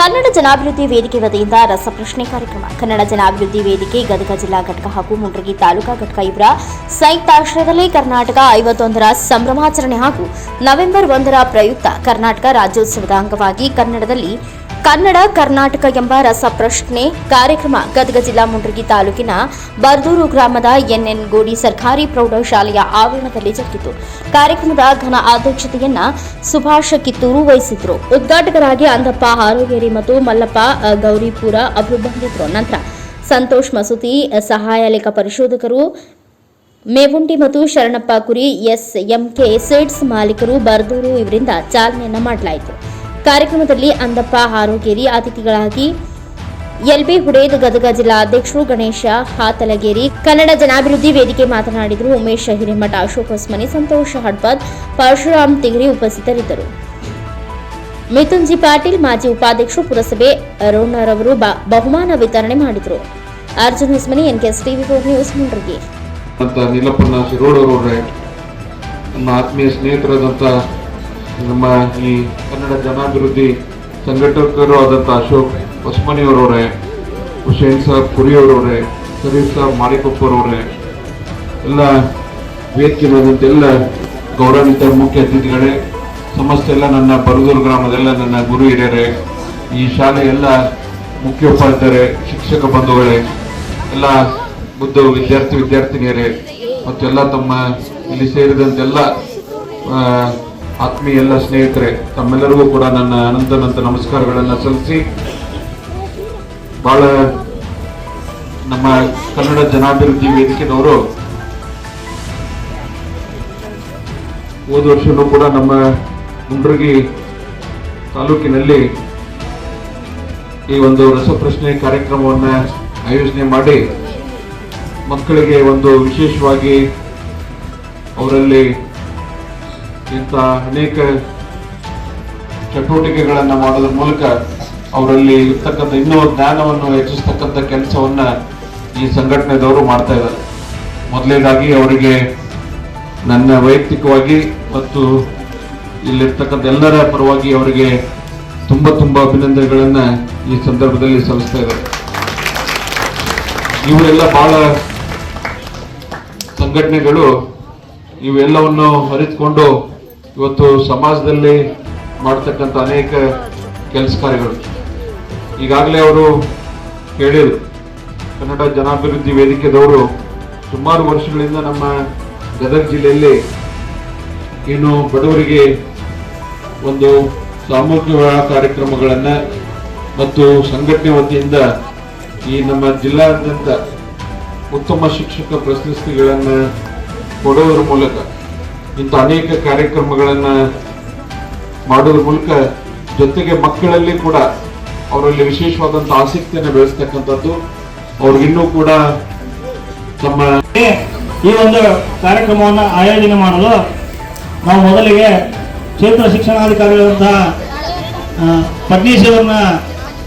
ಕನ್ನಡ ಜನಾಭಿವೃದ್ಧಿ ವೇದಿಕೆ ವತಿಯಿಂದ ರಸಪ್ರಶ್ನೆ ಕಾರ್ಯಕ್ರಮ. ಕನ್ನಡ ಜನಾಭಿವೃದ್ಧಿ ವೇದಿಕೆ, ಗದಗ ಜಿಲ್ಲಾ ಘಟಕ ಹಾಗೂ ಮುಂಡ್ರಗಿ ತಾಲೂಕಾ ಘಟಕ ಇವರ ಸಂಯುಕ್ತಾಶ್ರಯದಲ್ಲಿ ಕರ್ನಾಟಕ ಐವತ್ತೊಂದರ ಸಂಭ್ರಮಾಚರಣೆ ಹಾಗೂ ನವೆಂಬರ್ ಒಂದರ ಪ್ರಯುಕ್ತ ಕರ್ನಾಟಕ ರಾಜ್ಯೋತ್ಸವದ ಅಂಗವಾಗಿ ಕನ್ನಡದಲ್ಲಿ ಕನ್ನಡ, ಕರ್ನಾಟಕ ಎಂಬ ರಸಪ್ರಶ್ನೆ ಕಾರ್ಯಕ್ರಮ ಗದಗ ಜಿಲ್ಲಾ ಮುಂಡ್ರಗಿ ತಾಲೂಕಿನ ಬರ್ದೂರು ಗ್ರಾಮದ ಎನ್ಎನ್ ಗೋಡಿ ಸರ್ಕಾರಿ ಪ್ರೌಢಶಾಲೆಯ ಆವರಣದಲ್ಲಿ ಜರುಗಿತು. ಕಾರ್ಯಕ್ರಮದ ಘನ ಅಧ್ಯಕ್ಷತೆಯನ್ನ ಸುಭಾಷ ಕಿತ್ತೂರು ವಹಿಸಿದ್ರು. ಉದ್ಘಾಟಕರಾಗಿ ಅಂದಪ್ಪ ಹಾರೋಗೇರಿ ಮತ್ತು ಮಲ್ಲಪ್ಪ ಗೌರಿಪುರ ಅವರು ನಂತರ ಸಂತೋಷ್ ಮಸೂತಿ ಸಹಾಯ ಲೆಕ್ಕ ಪರಿಶೋಧಕರು ಮೇವುಂಡಿ ಮತ್ತು ಶರಣಪ್ಪ ಕುರಿ, ಎಸ್ಎಂಕೆ ಸೀಡ್ಸ್ ಮಾಲೀಕರು ಬರ್ದೂರು ಇವರಿಂದ ಚಾಲನೆಯನ್ನು ಮಾಡಲಾಯಿತು. ಕಾರ್ಯಕ್ರಮದಲ್ಲಿ ಅಂದಪ್ಪ ಹಾರೋಗೇರಿ ಅತಿಥಿಗಳಾಗಿ ಎಲ್ಬಿ ಹುಡೇದ್ ಗದಗ ಜಿಲ್ಲಾ ಅಧ್ಯಕ್ಷರು ಗಣೇಶ ಹಾತಲಗೇರಿ ಕನ್ನಡ ಜನಾಭಿವೃದ್ಧಿ ವೇದಿಕೆ ಮಾತನಾಡಿದರು. ಉಮೇಶ್ ಹಿರೇಮಠ ಅಶೋಕ್ ಹೊಸ್ಮನಿ, ಸಂತೋಷ್ ಹಡ್ಪದ್ ಪರಶುರಾಮ್ ತಿಗರಿ ಉಪಸ್ಥಿತರಿದ್ದರು. ಮಿಥುನ್ ಜಿ ಪಾಟೀಲ್ ಮಾಜಿ ಉಪಾಧ್ಯಕ್ಷರು ಪುರಸಭೆ ರೋಣರವರು ಅವರು ಬಹುಮಾನ ವಿತರಣೆ ಮಾಡಿದರು. Arjun Hosmani, NKS TV four news ಮುಂಡ್ರಿಗೆ ನಮ್ಮ ಆತ್ಮೀಯ ಸ್ನೇಹಿತರಾದಂಥ ನಮ್ಮ ಈ ಕನ್ನಡ ಜನಾಭಿವೃದ್ಧಿ ಸಂಘಟಕರು ಆದಂಥ ಅಶೋಕ್ ಹೊಸ್ಮನಿಯವರವರೇ, ಹುಸೇನ್ ಸಾಬ್ ಕುರಿಯವರವರೇ ಶರೀಫ್ ಸಾಬ್ ಮಾರಿಕೊಪ್ಪರವರೇ ಎಲ್ಲ ವೇದಿಕೆ ಎಲ್ಲ ಗೌರವಿತ ಮುಖ್ಯ ಅತಿಥಿಗಳೇ ಸಮಸ್ತ ಎಲ್ಲ ನನ್ನ ಬರದೂರು ಗ್ರಾಮದೆಲ್ಲ ನನ್ನ ಗುರು ಹಿರಿಯರೇ, ಈ ಶಾಲೆ ಎಲ್ಲ ಮುಖ್ಯೋಪಾಧ್ಯಾಯರೇ, ಶಿಕ್ಷಕ ಬಂಧುಗಳೇ, ಎಲ್ಲ ಬುದ್ಧ ವಿದ್ಯಾರ್ಥಿ ವಿದ್ಯಾರ್ಥಿನಿಯರೇ, ಮತ್ತೆಲ್ಲ ತಮ್ಮ ಇಲ್ಲಿ ಸೇರಿದಂತೆಲ್ಲ ಆತ್ಮೀಯ ಎಲ್ಲ ಸ್ನೇಹಿತರೆ, ತಮ್ಮೆಲ್ಲರಿಗೂ ಕೂಡ ನನ್ನ ಅನಂತನಂತ ನಮಸ್ಕಾರಗಳನ್ನು ಸಲ್ಲಿಸಿ, ಬಹಳ ನಮ್ಮ ಕನ್ನಡ ಜನಾಭಿವೃದ್ಧಿ ವೇದಿಕೆದವರು ಹೋದ ವರ್ಷನೂ ಕೂಡ ನಮ್ಮ ಮುಂಡ್ರಗಿ ತಾಲೂಕಿನಲ್ಲಿ ಈ ಒಂದು ರಸಪ್ರಶ್ನೆ ಕಾರ್ಯಕ್ರಮವನ್ನು ಆಯೋಜನೆ ಮಾಡಿ, ಮಕ್ಕಳಿಗೆ ಒಂದು ವಿಶೇಷವಾಗಿ ಅವರಲ್ಲಿ ಇಂಥ ಅನೇಕ ಚಟುವಟಿಕೆಗಳನ್ನು ಮಾಡೋದ್ರ ಮೂಲಕ ಅವರಲ್ಲಿ ಇರ್ತಕ್ಕಂಥ ಇನ್ನೂ ಜ್ಞಾನವನ್ನು ಹೆಚ್ಚಿಸ್ತಕ್ಕಂಥ ಕೆಲಸವನ್ನು ಈ ಸಂಘಟನೆದವರು ಮಾಡ್ತಾ ಇದ್ದಾರೆ. ಮೊದಲನೇದಾಗಿ ಅವರಿಗೆ ನನ್ನ ವೈಯಕ್ತಿಕವಾಗಿ ಮತ್ತು ಇಲ್ಲಿರ್ತಕ್ಕಂಥ ಎಲ್ಲರ ಪರವಾಗಿ ಅವರಿಗೆ ತುಂಬ ತುಂಬ ಅಭಿನಂದನೆಗಳನ್ನು ಈ ಸಂದರ್ಭದಲ್ಲಿ ಸಲ್ಲಿಸ್ತಾ ಇದ್ದಾರೆ. ಇವರೆಲ್ಲ ಬಹಳ ಸಂಘಟನೆಗಳು ಇವೆಲ್ಲವನ್ನು ಅರಿತುಕೊಂಡು ಇವತ್ತು ಸಮಾಜದಲ್ಲಿ ಮಾಡ್ತಕ್ಕಂಥ ಅನೇಕ ಕೆಲಸ ಕಾರ್ಯಗಳು. ಈಗಾಗಲೇ ಅವರು ಹೇಳಿದರು, ಕನ್ನಡ ಜನಾಭಿವೃದ್ಧಿ ವೇದಿಕೆದವರು ಸುಮಾರು ವರ್ಷಗಳಿಂದ ನಮ್ಮ ಗದಗ ಜಿಲ್ಲೆಯಲ್ಲಿ ಇನ್ನು ಬಡವರಿಗೆ ಒಂದು ಸಾಮೂಹಿಕ ಕಾರ್ಯಕ್ರಮಗಳನ್ನು ಮತ್ತು ಸಂಘಟನೆ ವತಿಯಿಂದ ಈ ನಮ್ಮ ಜಿಲ್ಲಾದ್ಯಂತ ಉತ್ತಮ ಶಿಕ್ಷಕ ಪ್ರಶಸ್ತಿಗಳನ್ನು ಕೊಡೋದ್ರ ಮೂಲಕ ಇಂಥ ಅನೇಕ ಕಾರ್ಯಕ್ರಮಗಳನ್ನು ಮಾಡುವ ಮೂಲಕ ಜೊತೆಗೆ ಮಕ್ಕಳಲ್ಲಿ ಕೂಡ ಅವರಲ್ಲಿ ವಿಶೇಷವಾದಂಥ ಆಸಕ್ತಿಯನ್ನು ಬೆಳೆಸ್ತಕ್ಕಂಥದ್ದು. ಅವ್ರಿಗಿನ್ನೂ ಕೂಡ ತಮ್ಮ ಈ ಒಂದು ಕಾರ್ಯಕ್ರಮವನ್ನು ಆಯೋಜನೆ ಮಾಡಲು ನಾವು ಮೊದಲಿಗೆ ಕ್ಷೇತ್ರ ಶಿಕ್ಷಣಾಧಿಕಾರಿಗಳಂತಹ ಆ, ಪಟ್ನೀಶ್ ಅವರನ್ನ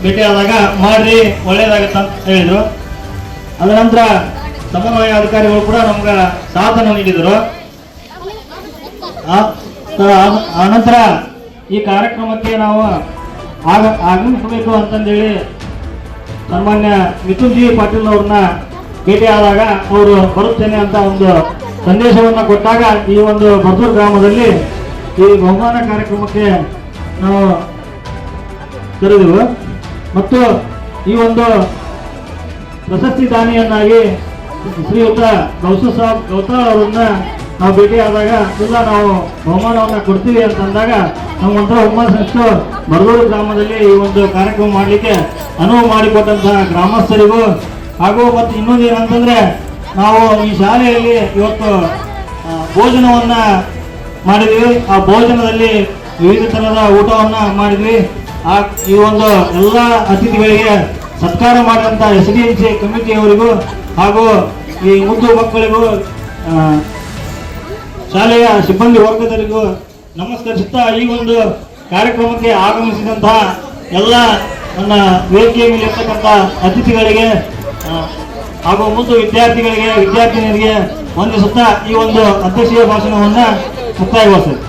ಭೇಟಿಯಾದಾಗ ಮಾಡ್ರಿ ಒಳ್ಳೇದಾಗತ್ತ ಅಂತ ಹೇಳಿದರು. ಅದ ನಂತರ ಸಮನ್ವಯ ಅಧಿಕಾರಿಗಳು ಕೂಡ ನಮ್ಗೆ ಸಾಥನ್ನು ನೀಡಿದರು. ಆನಂತರ ಈ ಕಾರ್ಯಕ್ರಮಕ್ಕೆ ನಾವು ಆಗ, ಆಗಮಿಸಬೇಕು ಅಂತಂದೇಳಿ ಸನ್ಮಾನ್ಯ ಮಿಥುನ್ ಜಿ ಪಾಟೀಲ್ ಅವ್ರನ್ನ ಭೇಟಿಯಾದಾಗ ಅವರು ಬರುತ್ತೇನೆ ಅಂತ ಒಂದು ಸಂದೇಶವನ್ನು ಕೊಟ್ಟಾಗ ಈ ಒಂದು ಬದೂರ್ ಗ್ರಾಮದಲ್ಲಿ ಈ ಬಹುಮಾನ ಕಾರ್ಯಕ್ರಮಕ್ಕೆ ನಾವು ಕರೆದೆವು ಮತ್ತು ಈ ಒಂದು ಪ್ರಶಸ್ತಿ ದಾನಿಯನ್ನಾಗಿ ಶ್ರೀಯುತ ಗೌಸ ಸಾಬ್ ಗೌತಾಳ್ ಅವರನ್ನ ನಾವು ಭೇಟಿ ಆದಾಗ ಎಲ್ಲ ನಾವು ಬಹುಮಾನವನ್ನು ಕೊಡ್ತೀವಿ ಅಂತಂದಾಗ ನಮ್ಗೊಂಥರ ಹುಮ್ಮಸ್ಸು ಬರಗೂರು ಗ್ರಾಮದಲ್ಲಿ ಈ ಒಂದು ಕಾರ್ಯಕ್ರಮ ಮಾಡಲಿಕ್ಕೆ ಅನುವು ಮಾಡಿಕೊಟ್ಟಂತಹ ಗ್ರಾಮಸ್ಥರಿಗೂ ಹಾಗೂ ಮತ್ತು ಇನ್ನೊಂದು ಏನಂತಂದರೆ ನಾವು ಈ ಶಾಲೆಯಲ್ಲಿ ಇವತ್ತು ಭೋಜನವನ್ನು ಮಾಡಿದ್ವಿ. ಆ ಭೋಜನದಲ್ಲಿ ವಿವಿಧ ತರಹದ ಊಟವನ್ನ ಮಾಡಿದ್ವಿ. ಆ, ಈ ಒಂದು ಎಲ್ಲ ಅತಿಥಿಗಳಿಗೆ ಸತ್ಕಾರ ಮಾಡಿದಂಥ ಎಸ್ ಡಿ ಎಂ ಸಿ ಕಮಿಟಿಯವರಿಗೂ ಹಾಗೂ ಈ ಮುದ್ದು ಮಕ್ಕಳಿಗೂ ಶಾಲೆಯ ಸಿಬ್ಬಂದಿ ವರ್ಗದವರಿಗೂ ನಮಸ್ಕರಿಸುತ್ತಾ ಈ ಒಂದು ಕಾರ್ಯಕ್ರಮಕ್ಕೆ ಆಗಮಿಸಿದಂತಹ ಎಲ್ಲ ನನ್ನ ವೇದಿಕೆಯ ಮೇಲೆ ಇರ್ತಕ್ಕಂಥ ಅತಿಥಿಗಳಿಗೆ ಹಾಗೂ ಮುದ್ದು ವಿದ್ಯಾರ್ಥಿಗಳಿಗೆ, ವಿದ್ಯಾರ್ಥಿನಿಯರಿಗೆ ವಂದಿಸುತ್ತಾ ಈ ಒಂದು ಅಧ್ಯಕ್ಷೀಯ ಭಾಷಣವನ್ನು ಮುಕ್ತಾಯಗೊಳಿಸ್ತೇನೆ.